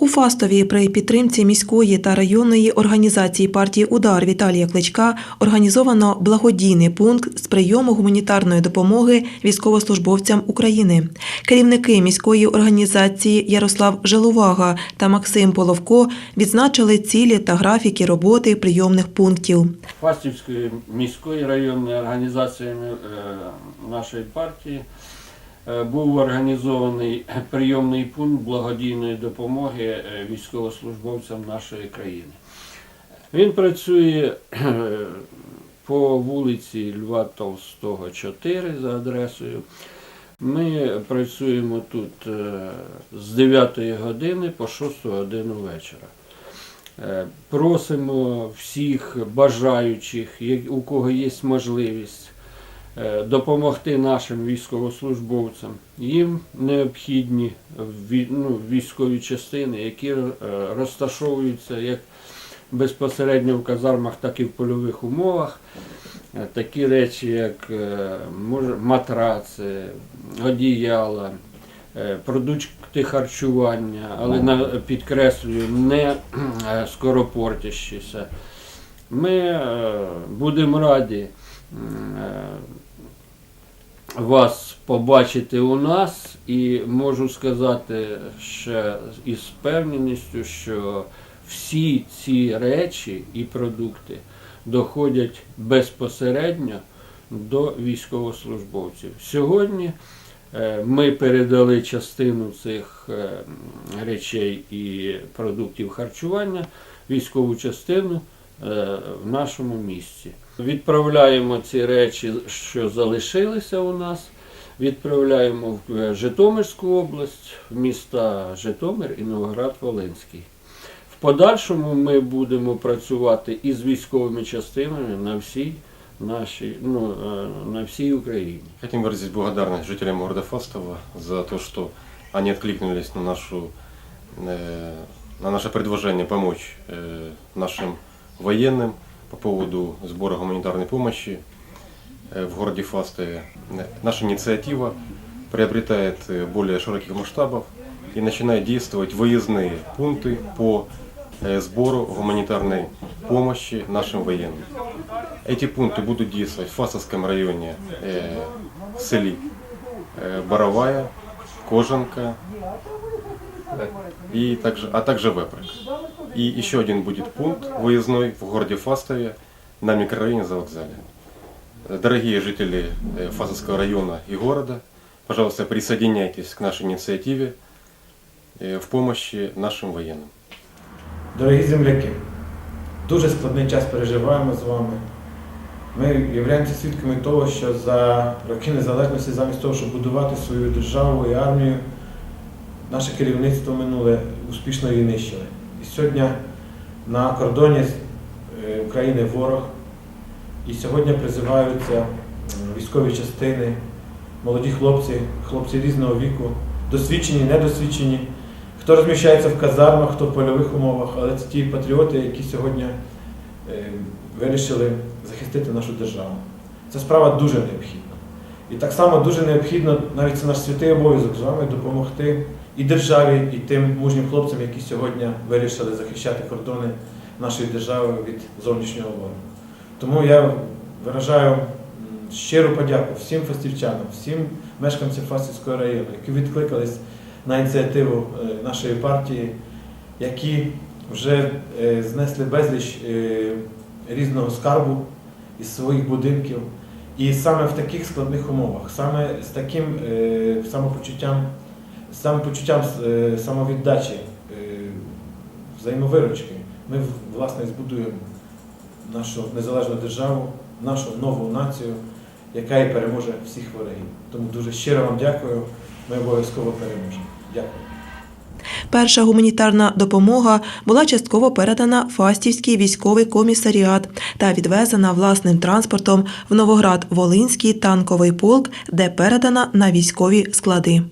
У Фастові при підтримці міської та районної організації партії Удар Віталія Кличка організовано благодійний пункт з прийому гуманітарної допомоги військовослужбовцям України. Керівники міської організації Ярослав Желувага та Максим Половко відзначили цілі та графіки роботи прийомних пунктів. Фастівською міською районною організаціями е, нашої партії був організований прийомний пункт благодійної допомоги е, військовослужбовцям нашої країни. Він працює е, по вулиці Льва Толстого, 4 за адресою. Ми працюємо тут е, з 9 години по 6 годину вечора. Е, Просимо всіх бажаючих, у кого є можливість, е, допомогти нашим військовослужбовцям. Їм необхідні ну, військові частини, які е, розташовуються як безпосередньо в казармах, так і в польових умовах. Е, Такі речі, як е, матраци, одіяла, е, продукти харчування, але на, підкреслюю, не е, скоропортящіся. Ми е, будемо раді е, вас побачити у нас і можу сказати ще із впевненістю, що всі ці речі і продукти доходять безпосередньо до військовослужбовців. Сьогодні е, ми передали частину цих е, речей і продуктів харчування, військову частину е, в нашому місті. Відправляємо ці речі, що залишилися у нас. Відправляємо в е, Житомирську область, в міста Житомир і Новоград-Волинський. В подальшому ми будемо працювати із військовими частинами на всій нашій, ну, е, на всій Україні. Хотим выразить благодарность жителям города Фастова за то, что они откликнулись на, нашу, э, на наше предложение помочь э, нашим военным по поводу сбора гуманитарной помощи э, в городе Фастове. Э, Наша инициатива приобретает э, более широких масштабов и начинает действовать выездные пункты по э, сбору гуманитарной помощи нашим военным. Эти пункты будут действовать в Фасовском районе э, в селе э, Боровая, Кожанка и также, а также Веприк. И еще один будет пункт выездной в городе Фастове на микрорайоне за вокзале. Дорогие жители э, Фасовского района и города, пожалуйста, присоединяйтесь к нашей инициативе э, в помощи нашим военным. Дорогі земляки, дуже складний час переживаємо з вами. Ми являємося свідками того, що за роки незалежності, замість того, щоб будувати свою державу і армію, наше керівництво минуле успішно її нищили. І сьогодні на кордоні е, України ворог, і сьогодні призиваються військові частини, молоді хлопці, хлопці різного віку, досвідчені, недосвідчені. Хто розміщається в казармах, хто в польових умовах, але це ті патріоти, які сьогодні е, вирішили захистити нашу державу. Ця справа дуже необхідна. І так само дуже необхідно, навіть це наш святий обов'язок з вами допомогти і державі, і тим мужнім хлопцям, які сьогодні вирішили захищати кордони нашої держави від зовнішнього ворога. Тому я виражаю щиру подяку всім фастівчанам, всім мешканцям Фастівського району, які відкликались на ініціативу е, нашої партії, які вже е, знесли безліч е, різного скарбу із своїх будинків. І саме в таких складних умовах, саме з таким самопочуттям, самопочуттям е, самовіддачі, е, взаємовиручки, ми власне збудуємо нашу незалежну державу, нашу нову націю, яка і переможе всіх ворогів. Тому дуже щиро вам дякую. Ми обов'язково переможемо. Дякую. Перша гуманітарна допомога була частково передана Фастівський військовий комісаріат та відвезена власним транспортом в Новоград-Волинський танковий полк, де передана на військові склади.